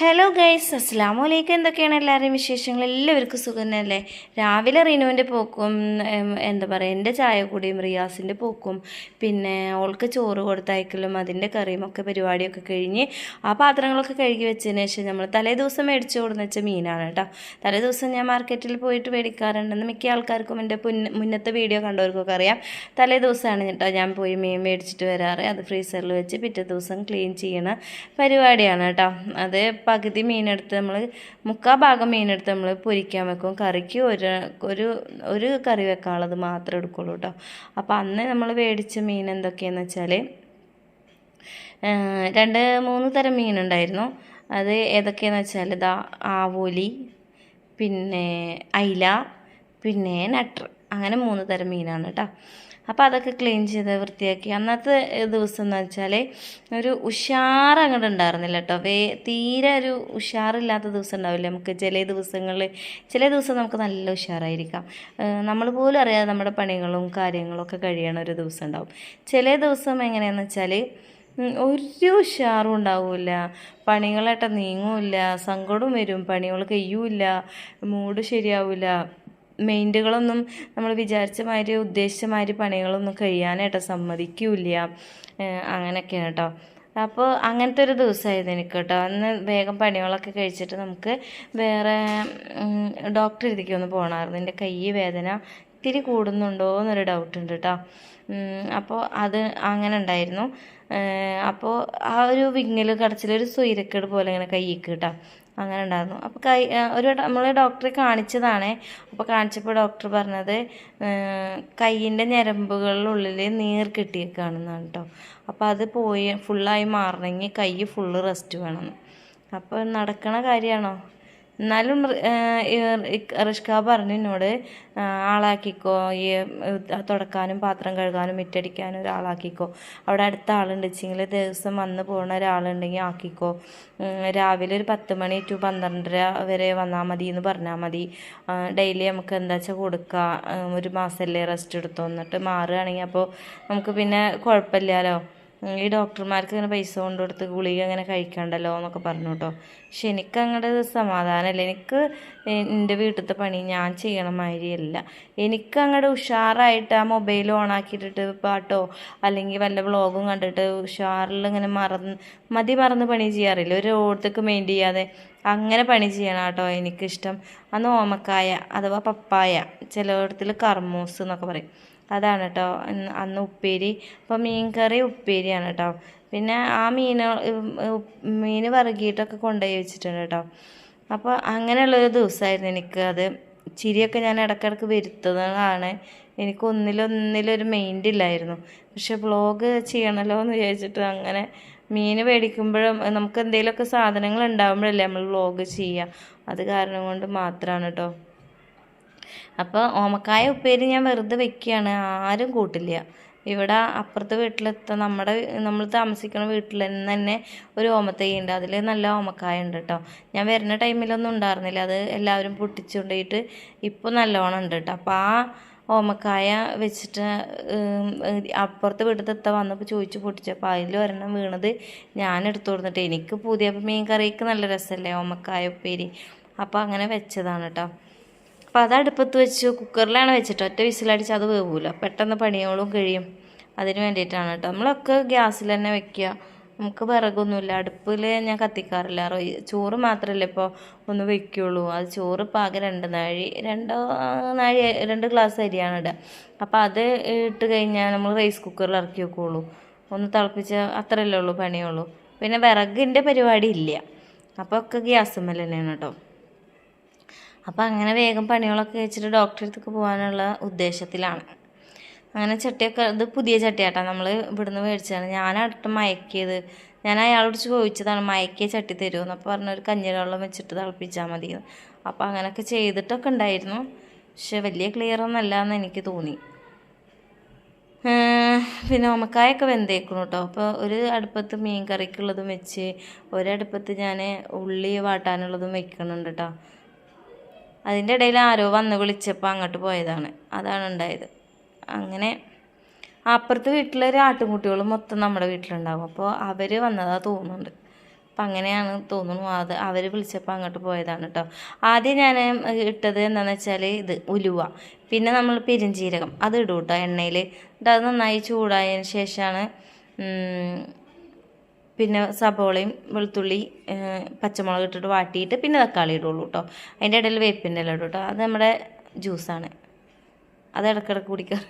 Hello guys അസ്സാമു അലൈക്കും എന്തൊക്കെയാണ് എല്ലാവരുടെയും വിശേഷങ്ങൾ? എല്ലാവർക്കും സുഖം തന്നെയല്ലേ? രാവിലെ റീനുവിന്റെ പോക്കും എന്താ പറയുക എന്റെ ചായ കൂടിയും റിയാസിന്റെ പോക്കും പിന്നെ ഓൾക്ക് ചോറ് കൊടുത്തയക്കലും അതിന്റെ കറിയും ഒക്കെ പരിപാടിയൊക്കെ കഴിഞ്ഞ് ആ പാത്രങ്ങളൊക്കെ കഴുകി വെച്ചതിന് ശേഷം നമ്മൾ തലേ ദിവസം മേടിച്ചു കൊടുന്ന് വെച്ച മീനാണ് കേട്ടോ. തലേ ദിവസം ഞാൻ മാർക്കറ്റിൽ പോയിട്ട് മേടിക്കാറുണ്ടെന്ന് മിക്ക ആൾക്കാർക്കും എന്റെ മുന്നത്തെ വീഡിയോ കണ്ടവർക്കൊക്കെ അറിയാം. തലേ ദിവസമാണ് കേട്ടോ ഞാൻ പോയി മീൻ മേടിച്ചിട്ട് വരാറ്. അത് ഫ്രീസറിൽ വെച്ച് പിറ്റേ ദിവസം ക്ലീൻ ചെയ്യണ പരിപാടിയാണ് കേട്ടോ. അത് പകുതി മീനെടുത്ത് നമ്മൾ മുക്കാൽ ഭാഗം മീനെടുത്ത് നമ്മൾ പൊരിക്കാൻ വെക്കും. കറിക്ക് ഒരു ഒരു ഒരു കറി വെക്കാനുള്ളത് മാത്രമേ എടുക്കുള്ളൂ കേട്ടോ അപ്പോൾ അന്ന് നമ്മൾ മേടിച്ച മീൻ എന്തൊക്കെയാണെന്ന് വെച്ചാൽ രണ്ട് മൂന്ന് തരം മീനുണ്ടായിരുന്നു. അത് ഏതൊക്കെയാണെന്ന് വെച്ചാൽ ഇതാ ആവോലി പിന്നെ അയില പിന്നെ നട്ടർ അങ്ങനെ മൂന്ന് തരം മീനാണ് കേട്ടോ അപ്പോൾ അതൊക്കെ ക്ലീൻ ചെയ്ത് വൃത്തിയാക്കി. അന്നത്തെ ദിവസം എന്ന് വെച്ചാൽ ഒരു ഉഷാർ അങ്ങോട്ട് ഉണ്ടായിരുന്നില്ല കേട്ടോ വേ തീരെ ഒരു ഉഷാറില്ലാത്ത ദിവസം ഉണ്ടാവില്ല? നമുക്ക് ചില ദിവസങ്ങളിൽ ചില ദിവസം നമുക്ക് നല്ല ഉഷാറായിരിക്കാം. നമ്മൾ പോലും അറിയാതെ നമ്മുടെ പണികളും കാര്യങ്ങളും ഒക്കെ കഴിയണ ഒരു ദിവസം ഉണ്ടാവും. ചില ദിവസം എങ്ങനെയാണെന്ന് വെച്ചാൽ ഒരു ഉഷാറും ഉണ്ടാവില്ല. പണികളായിട്ട് നീങ്ങൂല്ല. സങ്കടം വരും. പണികൾ കഴിയൂല മൂഡ് ശരിയാവില്ല. മെയിന്റുകളൊന്നും നമ്മൾ വിചാരിച്ച മാതിരി ഉദ്ദേശിച്ച മാതിരി പണികളൊന്നും കഴിയാനായിട്ട് സമ്മതിക്കില്ല. അങ്ങനെയൊക്കെയാണ് കേട്ടോ. അപ്പോൾ അങ്ങനത്തെ ഒരു ദിവസമായിരുന്നു എനിക്ക് കേട്ടോ അന്ന് വേഗം പണികളൊക്കെ കഴിച്ചിട്ട് നമുക്ക് വേറെ ഡോക്ടർ ഇതിലേക്ക് ഒന്ന് പോകണമായിരുന്നു എന്റെ കൈ വേദന ഇത്തിരി കൂടുന്നുണ്ടോ എന്നൊരു ഡൗട്ട് ഉണ്ട് കേട്ടോ. അപ്പോൾ അത് അങ്ങനെ ഉണ്ടായിരുന്നു. അപ്പോൾ ആ ഒരു വിങ്ങൽ കടച്ചിൽ ഒരു പോലെ ഇങ്ങനെ കയ്യിൽ കേട്ടോ. അങ്ങനെ ഉണ്ടായിരുന്നു അപ്പോൾ കൈ ഒരു നമ്മൾ ഡോക്ടറെ കാണിച്ചതാണ്. അപ്പോൾ കാണിച്ചപ്പോൾ ഡോക്ടർ പറഞ്ഞത് കൈയിന്റെ ഞരമ്പുകളിലുള്ളിൽ നീർ കിട്ടിയേക്കാണെന്നാണ് കേട്ടോ അപ്പോൾ അത് പോയി ഫുള്ളായി മാറണമെങ്കിൽ കൈ ഫുള്ള് റെസ്റ്റ് വേണം. അപ്പോൾ നടക്കണ കാര്യമാണോ എന്നാലും റിഷ്ക പറഞ്ഞു എന്നോട് ആളാക്കിക്കോ ഈ തുടക്കാനും പാത്രം കഴുകാനും മിറ്റടിക്കാനും ഒരാളാക്കിക്കോ. അവിടെ അടുത്ത ആളുണ്ട്. വെച്ചെങ്കിൽ ദിവസം വന്ന് പോകുന്ന ഒരാളുണ്ടെങ്കിൽ ആക്കിക്കോ. രാവിലെ ഒരു പത്ത് മണി ടു പന്ത്രണ്ടര വരെ വന്നാൽ മതി എന്ന് പറഞ്ഞാൽ മതി. ഡെയിലി നമുക്ക് എന്താ വെച്ചാൽ കൊടുക്കുക ഒരു മാസമല്ലേ റെസ്റ്റ് എടുത്തോ. എന്നിട്ട് മാറുകയാണെങ്കിൽ അപ്പോൾ നമുക്ക് പിന്നെ കുഴപ്പമില്ലല്ലോ. ഈ ഡോക്ടർമാർക്ക് ഇങ്ങനെ പൈസ കൊണ്ട് കൊടുത്ത് ഗുളിക അങ്ങനെ കഴിക്കണ്ടല്ലോ എന്നൊക്കെ പറഞ്ഞു കേട്ടോ പക്ഷെ എനിക്ക് അങ്ങോട്ട് സമാധാനമല്ല. എനിക്ക് എന്റെ വീട്ടിലത്തെ പണി ഞാൻ ചെയ്യണ മാതിരിയല്ല. എനിക്ക് അങ്ങോട്ട് ഉഷാറായിട്ട് ആ മൊബൈൽ ഓണാക്കിയിട്ടിട്ട് പാട്ടോ അല്ലെങ്കിൽ വല്ല വ്ളോഗും കണ്ടിട്ട് ഉഷാറിൽ ഇങ്ങനെ മറന്ന് മതി മറന്ന് പണി ചെയ്യാറില്ല. ഒരു ഓടത്തേക്ക് മെയിൻ ചെയ്യാതെ അങ്ങനെ പണി ചെയ്യണം കേട്ടോ എനിക്കിഷ്ടം. അന്ന് ഓമക്കായ അഥവാ പപ്പായ ചിലയിടത്തിൽ കർമൂസ് എന്നൊക്കെ പറയും. അതാണ് കേട്ടോ അന്ന് ഉപ്പേരി. അപ്പോൾ മീൻ കറി ഉപ്പേരിയാണ് കേട്ടോ പിന്നെ ആ മീൻ മീൻ വറുകിയിട്ടൊക്കെ കൊണ്ടുപോയി വെച്ചിട്ടുണ്ട് കേട്ടോ അപ്പോൾ അങ്ങനെയുള്ളൊരു ദിവസമായിരുന്നു എനിക്ക് അത്. ചിരിയൊക്കെ ഞാൻ ഇടയ്ക്കിടയ്ക്ക് വരുത്തുന്നതാണ്. എനിക്ക് ഒന്നിലൊന്നിലൊരു മൈൻഡ് ഇല്ലായിരുന്നു. പക്ഷെ വ്ളോഗ് ചെയ്യണമല്ലോ എന്ന് വിചാരിച്ചിട്ട് അങ്ങനെ മീൻ മേടിക്കുമ്പോഴും നമുക്ക് എന്തെങ്കിലുമൊക്കെ സാധനങ്ങൾ ഉണ്ടാകുമ്പോഴല്ലേ നമ്മൾ വ്ളോഗ് ചെയ്യുക. അത് കാരണം കൊണ്ട് മാത്രമാണ് കേട്ടോ അപ്പോൾ ഓമക്കായ ഉപ്പേരി ഞാൻ വെറുതെ വെക്കുകയാണ് ആരും കൂട്ടില്ല. ഇവിടെ അപ്പുറത്തെ വീട്ടിലെത്ത നമ്മുടെ നമ്മൾ താമസിക്കുന്ന വീട്ടിൽ തന്നെ ഒരു ഓമത്തൈ ഉണ്ട് അതിൽ നല്ല ഓമക്കായ ഉണ്ട് കേട്ടോ ഞാൻ വരുന്ന ടൈമിലൊന്നും ഉണ്ടായിരുന്നില്ല. അത് എല്ലാവരും പൊട്ടിച്ചുകൊണ്ടിട്ട് ഇപ്പോൾ നല്ലോണം ഉണ്ട് കേട്ടോ അപ്പോൾ ആ ഓമക്കായ വെച്ചിട്ട് അപ്പുറത്തെ വീട്ടിലത്തെ എത്ത വന്നപ്പോൾ ചോദിച്ചു പൊട്ടിച്ചപ്പോൾ അതിൽ ഒരെണ്ണം വീണത് ഞാൻ എടുത്തു കൊടുത്തിട്ട് എനിക്ക് പുതിയ മീൻ കറിക്ക് നല്ല രസമല്ലേ ഓമക്കായ ഉപ്പേരി? അപ്പോൾ അങ്ങനെ വെച്ചതാണ് കേട്ടോ അപ്പോൾ അത് അടുപ്പത്ത് വെച്ചു കുക്കറിലാണ് വെച്ചിട്ട് ഒറ്റ വിസിലടിച്ച് അത് വേവൂല. പെട്ടെന്ന് പണിയോളും കഴിയും. അതിന് വേണ്ടിയിട്ടാണ് കേട്ടോ നമ്മളൊക്കെ ഗ്യാസിൽ തന്നെ വെക്കുക. നമുക്ക് വിറകൊന്നുമില്ല. അടുപ്പിൽ ഞാൻ കത്തിക്കാറില്ല. ചോറ് മാത്രമല്ല ഇപ്പോൾ ഒന്ന് വെക്കുള്ളൂ. അത് ചോറ് പാകം രണ്ട് നാഴി രണ്ടോ നാഴി രണ്ട് ഗ്ലാസ് അരിയാണ് ഇടുക അപ്പോൾ അത് ഇട്ട് കഴിഞ്ഞാൽ നമ്മൾ റൈസ് കുക്കറിൽ ഇറക്കി വെക്കുള്ളൂ. ഒന്ന് തിളപ്പിച്ച അത്രയല്ലേ ഉള്ളൂ പണിയുള്ളൂ. പിന്നെ വിറകിന്റെ പരിപാടി ഇല്ല. അപ്പോൾ ഒക്കെ ഗ്യാസ് മേലെ തന്നെയാണ് കേട്ടോ അപ്പോൾ അങ്ങനെ വേഗം പണികളൊക്കെ വെച്ചിട്ട് ഡോക്ടറെ അടുത്തേക്ക് പോകാനുള്ള ഉദ്ദേശത്തിലാണ്. അങ്ങനെ ചട്ടിയൊക്കെ ഇത് പുതിയ ചട്ടിയാട്ടാ. നമ്മൾ ഇവിടുന്ന് മേടിച്ചതാണ്. ഞാനടുത്ത് മയക്കിയത് ഞാൻ അയാളോട് ചോദിച്ചതാണ് മയക്കിയ ചട്ടി തരുമെന്ന് അപ്പോൾ പറഞ്ഞ ഒരു കഞ്ഞിവെള്ളം വെച്ചിട്ട് തിളപ്പിച്ചാൽ മതി അപ്പോൾ അങ്ങനെയൊക്കെ ചെയ്തിട്ടൊക്കെ ഉണ്ടായിരുന്നു. പക്ഷെ വലിയ ക്ലിയർ ഒന്നല്ല എന്ന് എനിക്ക് തോന്നി. പിന്നെ ഓമക്കായൊക്കെ വെന്തേക്കണം കേട്ടോ അപ്പോൾ ഒരു അടുപ്പത്ത് മീൻ കറിക്കുള്ളതും വെച്ച് ഒരടുപ്പത്ത് ഞാൻ ഉള്ളി വാട്ടാനുള്ളതും വെക്കുന്നുണ്ട് കേട്ടോ അതിന്റെ ഇടയിൽ ആരോ വന്ന് വിളിച്ചപ്പോൾ അങ്ങോട്ട് പോയതാണ്. അതാണ് ഉണ്ടായത്. അങ്ങനെ അപ്പുറത്ത് വീട്ടിലൊരു ആട്ടുംകുട്ടികൾ മൊത്തം നമ്മുടെ വീട്ടിലുണ്ടാകും അപ്പോൾ അവർ വന്നതാ തോന്നുന്നുണ്ട്. അപ്പം അങ്ങനെയാണ് തോന്നുന്നു. അത് അവർ വിളിച്ചപ്പോൾ അങ്ങോട്ട് പോയതാണ് കേട്ടോ. ആദ്യം ഞാൻ ഇട്ടത് എന്താണെന്ന് വെച്ചാൽ ഇത് ഉലുവ. പിന്നെ നമ്മൾ പെരിഞ്ചീരകം. അത് ഇടും കേട്ടോ എണ്ണയിൽ. എന്നിട്ട് അത് നന്നായി ചൂടായതിന് ശേഷമാണ് പിന്നെ സബോളയും വെളുത്തുള്ളി പച്ചമുളക് ഇട്ടിട്ട് വാട്ടിയിട്ട് പിന്നെ തക്കാളി ഇടുള്ളൂ കേട്ടോ അതിന്റെ ഇടയിൽ വേപ്പിന്റെ ഇല ഇടും കേട്ടോ അത് നമ്മുടെ ജ്യൂസാണ്. അത് ഇടക്കിടക്ക് കുടിക്കാറ്.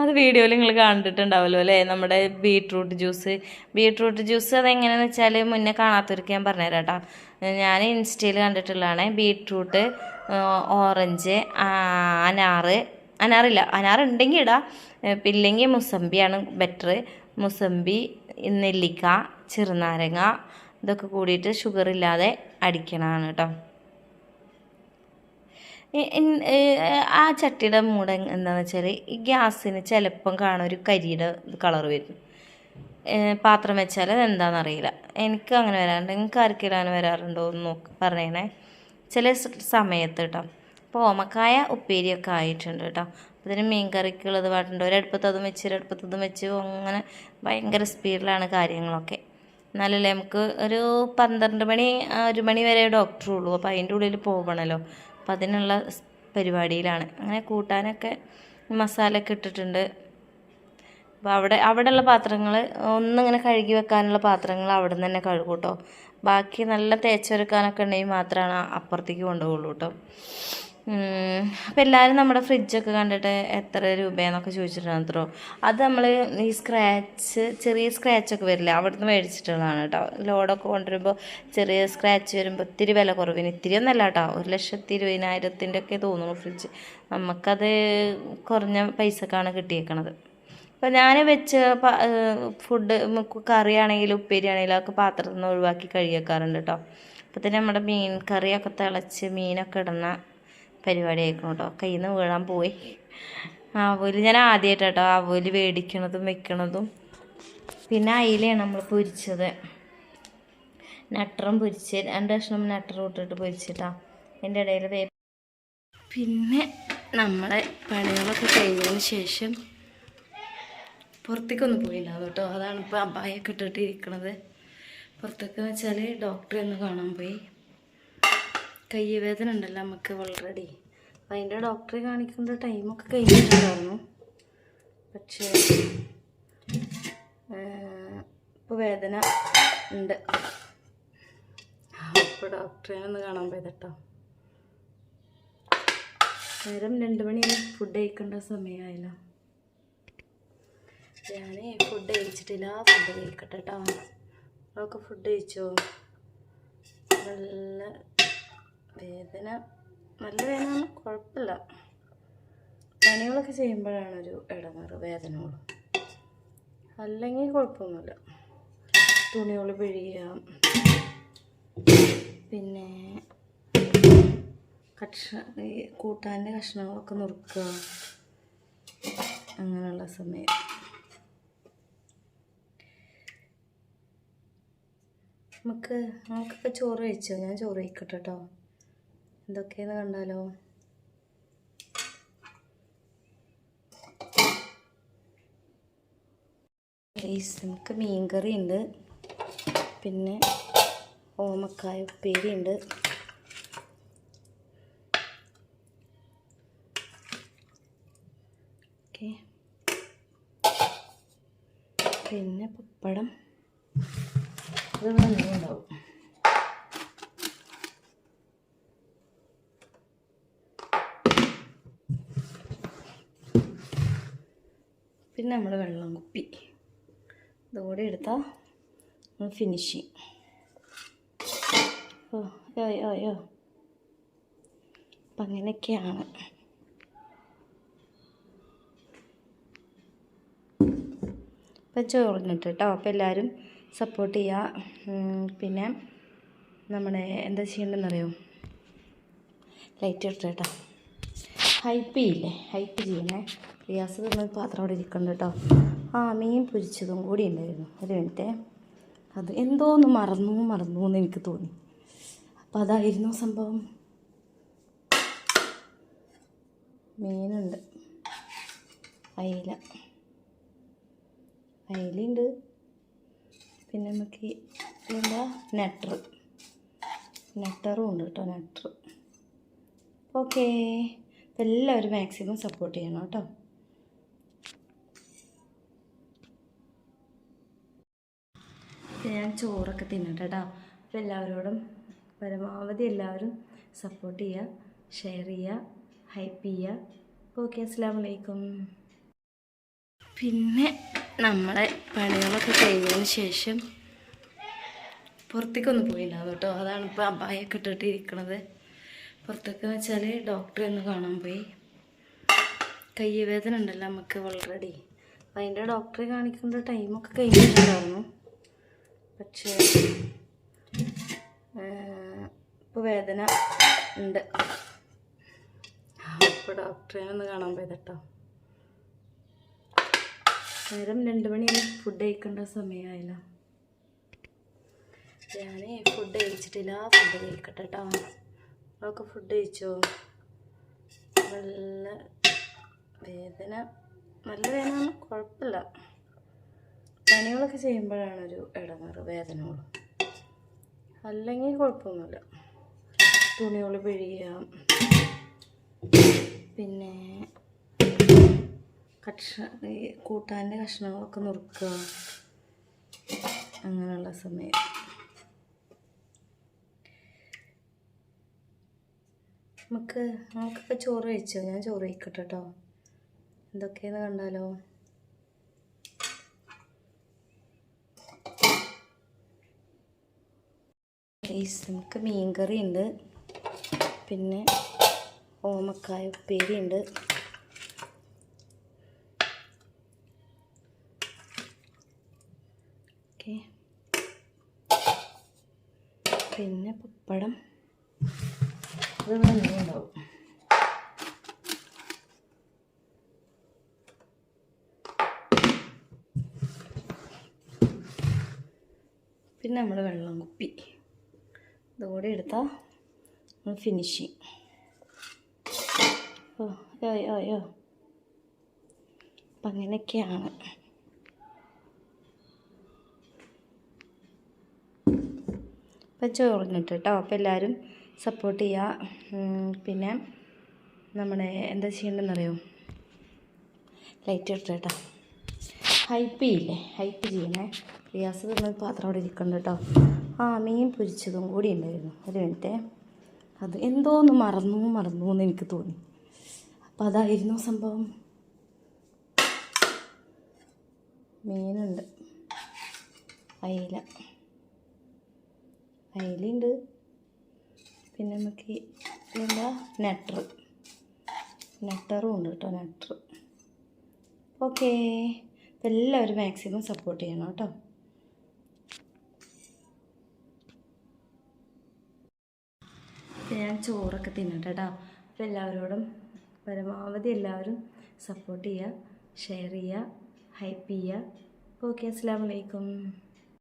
അത് വീഡിയോയിൽ നിങ്ങൾ കണ്ടിട്ടുണ്ടാവുമല്ലോ അല്ലേ? നമ്മുടെ ബീട്രൂട്ട് ജ്യൂസ്. ബീട്രൂട്ട് ജ്യൂസ് അതെങ്ങനെയാണെന്ന് വെച്ചാൽ മുന്നേ കാണാത്തവർക്ക് ഞാൻ പറഞ്ഞുതരാം കേട്ടോ. ഞാൻ ഇൻസ്റ്റയിൽ കണ്ടിട്ടുള്ളതാണ് ബീട്രൂട്ട് ഓറഞ്ച് അനാറ്. അനാറില്ല. അനാറുണ്ടെങ്കിൽ ഇടാം. ഏഹ് ഇല്ലെങ്കിൽ മുസമ്പിയാണ് ബെറ്റർ മുസമ്പി നെല്ലിക്ക ചെറുനാരങ്ങ ഇതൊക്കെ കൂടിയിട്ട് ഷുഗർ ഇല്ലാതെ അടിക്കണതാണ് കേട്ടോ ആ ചട്ടിയുടെ മൂട എന്താണെന്ന് വെച്ചാൽ ഈ ഗ്യാസിന് ചിലപ്പം കാണാൻ ഒരു കരിയുടെ കളർ വരും. പാത്രം വെച്ചാൽ എന്താണെന്നറിയില്ല എനിക്ക് അങ്ങനെ വരാറുണ്ട്. നിങ്ങൾക്ക് ആർക്കെങ്കിലും വരാറുണ്ടോ എന്ന് നോക്ക് പറയണേ ചില സമയത്ത് കേട്ടോ അപ്പോൾ ഓമക്കായ ഉപ്പേരിയൊക്കെ ആയിട്ടുണ്ട് കേട്ടോ ഇതിന് മീൻ കറിക്കുള്ളത് പാട്ടുണ്ട് ഒരടുപ്പത്ത് അതും വെച്ച് ഒരടുപ്പത്ത് അതും വെച്ച്. അങ്ങനെ ഭയങ്കര സ്പീഡിലാണ് കാര്യങ്ങളൊക്കെ. എന്നാലല്ലേ നമുക്ക് ഒരു പന്ത്രണ്ട് മണി ഒരു മണി വരെ ഡോക്ടർ ഉള്ളൂ. അപ്പോൾ അതിന്റെ ഉള്ളിൽ പോകണമല്ലോ അപ്പോൾ അതിനുള്ള പരിപാടിയിലാണ്. അങ്ങനെ കൂട്ടാനൊക്കെ മസാലയൊക്കെ ഇട്ടിട്ടുണ്ട്. അപ്പോൾ അവിടെ അവിടെയുള്ള പാത്രങ്ങൾ ഒന്നിങ്ങനെ കഴുകി വെക്കാനുള്ള പാത്രങ്ങൾ അവിടെ നിന്ന് തന്നെ കഴുകും കേട്ടോ ബാക്കി നല്ല തേച്ചൊരുക്കാനൊക്കെ ഉണ്ടെങ്കിൽ മാത്രമാണ് അപ്പുറത്തേക്ക് കൊണ്ടുപോകുള്ളൂ കേട്ടോ അപ്പോൾ എല്ലാവരും നമ്മുടെ ഫ്രിഡ്ജൊക്കെ കണ്ടിട്ട് എത്ര രൂപയെന്നൊക്കെ ചോദിച്ചിട്ടാണ് അത്രോ അത് നമ്മൾ ഈ സ്ക്രാച്ച് ചെറിയ സ്ക്രാച്ചൊക്കെ വരില്ല അവിടുന്ന് മേടിച്ചിട്ടുള്ളതാണ് കേട്ടോ ലോഡൊക്കെ കൊണ്ടുവരുമ്പോൾ ചെറിയ സ്ക്രാച്ച് വരുമ്പോൾ ഇത്തിരി വില കുറവിന്. ഇത്തിരി ഒന്നല്ല കേട്ടോ ഒരു ലക്ഷത്തി ഇരുപതിനായിരത്തിന്റെ ഒക്കെ തോന്നുന്നു ഫ്രിഡ്ജ് നമുക്കത് കുറഞ്ഞ പൈസക്കാണ് കിട്ടിയേക്കണത്. അപ്പോൾ ഞാൻ വെച്ച് ഫുഡ് കറിയാണെങ്കിലും ഉപ്പേരിയാണെങ്കിലും ഒക്കെ പാത്രത്തിൽ നിന്ന് ഒഴിവാക്കി കഴിയേക്കാറുണ്ട് കേട്ടോ അപ്പോൾ തന്നെ നമ്മുടെ മീൻ കറിയൊക്കെ തിളച്ച് മീനൊക്കെ ഇടുന്ന പരിപാടി ആയിരിക്കണം കേട്ടോ കയ്യിൽ നിന്ന് വീഴാൻ പോയി. ആവോലി ഞാൻ ആദ്യമായിട്ട് കേട്ടോ ആവോലി മേടിക്കണതും വെക്കണതും. പിന്നെ അയിലയാണ് നമ്മൾ പൊരിച്ചത്. നട്ടറും പൊരിച്ച് രണ്ട് കഷ്ണം നട്ടറും ഇട്ടിട്ട് പൊരിച്ചിട്ടാ. എന്റെ ഇടയിൽ വേ പിന്നെ നമ്മളെ പണികളൊക്കെ കഴിഞ്ഞതിന് ശേഷം പുറത്തേക്കൊന്നും പോയില്ല കേട്ടോ. അതാണ് ഇപ്പോൾ അബ്ബായൊക്കെ ഇട്ടിട്ട് ഇരിക്കണത്. പുറത്തേക്കെന്ന് വെച്ചാൽ ഡോക്ടറെ ഒന്ന് കാണാൻ പോയി. കൈ വേദന ഉണ്ടല്ലോ നമുക്ക് ഓൾറെഡി അപ്പം അതിന്റെ ഡോക്ടറെ കാണിക്കേണ്ട ടൈമൊക്കെ കഴിഞ്ഞിട്ടുണ്ടായിരുന്നു. പക്ഷേ ഇപ്പോൾ വേദന ഉണ്ട്. അപ്പോൾ ഡോക്ടറെ ഒന്ന് കാണാൻ പോയത് കേട്ടോ നേരം രണ്ട് മണി ഫുഡ് കഴിക്കേണ്ട സമയമായല്ലോ. ഞാൻ ഫുഡ് കഴിച്ചിട്ടില്ല ഫുഡ് കഴിക്കട്ടെ കേട്ടോ അതൊക്കെ ഫുഡ് കഴിച്ചോ? നല്ല വേദന നല്ല വേദന കുഴപ്പമില്ല. പണികളൊക്കെ ചെയ്യുമ്പോഴാണ് ഒരു ഇടനാറ് വേദനകളും. അല്ലെങ്കിൽ കുഴപ്പമൊന്നുമില്ല. തുണികൾ പിഴിയുക. പിന്നെ കക്ഷ ഈ കൂട്ടാന്റെ കഷ്ണങ്ങളൊക്കെ നുറുക്കുക. അങ്ങനെയുള്ള സമയം. നമുക്ക് നമുക്കിപ്പോൾ ചോറ് കഴിച്ചോ? ഞാൻ ചോറ് കഴിക്കട്ടെ കേട്ടോ. എന്തൊക്കെയെന്ന് കണ്ടാലോ? നമുക്ക് മീൻകറി ഉണ്ട് പിന്നെ ഓമക്കായ ഉപ്പേരി ഉണ്ട് ഓക്കെ. പിന്നെ പപ്പടം. ഇത് ഉണ്ടാവും? പിന്നെ നമ്മൾ വെള്ളം കുപ്പി. ഇതുകൂടി എടുത്താൽ ഫിനിഷ് ചെയ്യും. ഓ അയ്യോ അയ്യോ അപ്പം അങ്ങനെയൊക്കെയാണ്. അപ്പം ചോറിനിട്ട് കേട്ടോ അപ്പോൾ എല്ലാവരും സപ്പോർട്ട് ചെയ്യുക പിന്നെ നമ്മുടെ എന്താ ചെയ്യേണ്ടതെന്നറിയോ ലൈറ്റ് ഇട്ടോ ഹൈപ്പ് ചെയ്യില്ലേ? ഹൈപ്പ് ചെയ്യണേ. റിയാസ് തന്ന പാത്രം അവിടെ ഇരിക്കുന്നുണ്ട് കേട്ടോ. ആ മീൻ പൊരിച്ചതും കൂടി ഉണ്ടായിരുന്നു. ഒരു മിനിറ്റ്. അത് എന്തോ ഒന്ന് മറന്നു മറന്നു എന്ന് എനിക്ക് തോന്നി. അപ്പം അതായിരുന്നു സംഭവം. മീനുണ്ട്. അയില. അയിലുണ്ട് പിന്നെ നമുക്ക് എന്താ? നെട്ടർ നെട്ടറും ഉണ്ട് കേട്ടോ നെട്ടർ ഓക്കേ. എല്ലാവരും മാക്സിമം സപ്പോർട്ട് ചെയ്യണം കേട്ടോ. ഞാൻ ചോറൊക്കെ തിന്നട്ടെ കേട്ടോ അപ്പോൾ എല്ലാവരോടും പരമാവധി എല്ലാവരും സപ്പോർട്ട് ചെയ്യുക ഷെയർ ചെയ്യുക ഹൈപ്പ് ചെയ്യുക ഓക്കെ അസ്സാം വലൈക്കും പിന്നെ നമ്മളെ പണികളൊക്കെ കഴിഞ്ഞതിന് ശേഷം പുറത്തേക്കൊന്നും പോയിണ്ടാവും കേട്ടോ അതാണ് ഇപ്പോൾ അബായൊക്കെ ഇട്ടിട്ട് ഇരിക്കണത്. പുറത്തേക്ക് വെച്ചാൽ ഡോക്ടറെ ഒന്ന് കാണാൻ പോയി. കയ്യവേദന ഉണ്ടല്ലോ നമുക്ക് ഓൾറെഡി അപ്പം അതിന്റെ ഡോക്ടറെ കാണിക്കുന്ന ടൈമൊക്കെ കഴിഞ്ഞിട്ടുണ്ടായിരുന്നു. പക്ഷേ ഇപ്പോൾ വേദന ഉണ്ട്. ഇപ്പോൾ ഡോക്ടറെ ഒന്ന് കാണാൻ പോയത് കേട്ടോ നേരം രണ്ട് മണി ഫുഡ് കഴിക്കേണ്ട സമയമായല്ലോ ഞാൻ ഫുഡ് കഴിച്ചിട്ടില്ല. ഫുഡ് കഴിക്കട്ടെ കേട്ടോ ഫുഡ് കഴിച്ചോ? നല്ല വേദന. നല്ല വേദന കുഴപ്പമില്ല. പണികളൊക്കെ ചെയ്യുമ്പോഴാണ് ഒരു ഇടങ്ങാറ് വേദനകളും. അല്ലെങ്കിൽ കുഴപ്പമൊന്നുമില്ല. തുണികൾ പിഴിയുക. പിന്നെ കക്ഷ ഈ കൂട്ടാന്റെ കഷ്ണങ്ങളൊക്കെ നുറുക്കുക. അങ്ങനെയുള്ള സമയം. നമുക്ക് നമുക്കൊക്കെ ചോറ് കഴിച്ചോ? ഞാൻ ചോറ് കഴിക്കട്ടെ കേട്ടോ എന്തൊക്കെയെന്ന് കണ്ടാലോ? ഗൈസ്, നമുക്ക് മീൻകറി ഉണ്ട് പിന്നെ ഓമക്കായ ഉപ്പേരി ഉണ്ട് ഓക്കെ. പിന്നെ പപ്പടം. ഇതൊന്നും ഉണ്ടാവും. പിന്നെ നമ്മൾ വെള്ളം കുപ്പി ഇതുകൂടി എടുത്താൽ ഫിനിഷിങ് ഓ അയ്യോ അയ്യോ അപ്പം അങ്ങനെയൊക്കെയാണ്. അപ്പം ചോറിനിട്ട് കേട്ടോ അപ്പോൾ എല്ലാവരും സപ്പോർട്ട് ചെയ്യുക പിന്നെ നമ്മുടെ എന്താ ചെയ്യേണ്ടതെന്നറിയോ ലൈറ്റ് ഇട്ട് കേട്ടോ ഹൈപ്പ് ചെയ്യില്ലേ? ഹൈപ്പ് ചെയ്യണേ. റിയാസ് പാത്രം അവിടെ ഇരിക്കുന്നുണ്ട് കേട്ടോ ആ മീൻ പൊരിച്ചതും കൂടി ഉണ്ടായിരുന്നു. ഒരു മിനിറ്റേ. അത് എന്തോ ഒന്ന് മറന്നു മറന്നു എന്ന് എനിക്ക് തോന്നി. അപ്പോൾ അതായിരുന്നു സംഭവം. മീനുണ്ട്. അയില. അയിലുണ്ട് പിന്നെ നമുക്ക് എന്താ? നെട്ടർ. നെട്ടറും ഉണ്ട് കേട്ടോ നെട്ടർ. ഓക്കേ. എല്ലാവരും മാക്സിമം സപ്പോർട്ട് ചെയ്യണം കേട്ടോ. ഞാൻ ചോറൊക്കെ തിന്നട്ടെ കേട്ടോ അപ്പോൾ എല്ലാവരോടും പരമാവധി എല്ലാവരും സപ്പോർട്ട് ചെയ്യുക ഷെയർ ചെയ്യുക ഹൈപ്പ് ചെയ്യുക ഓക്കെ അസ്സാം വലൈക്കും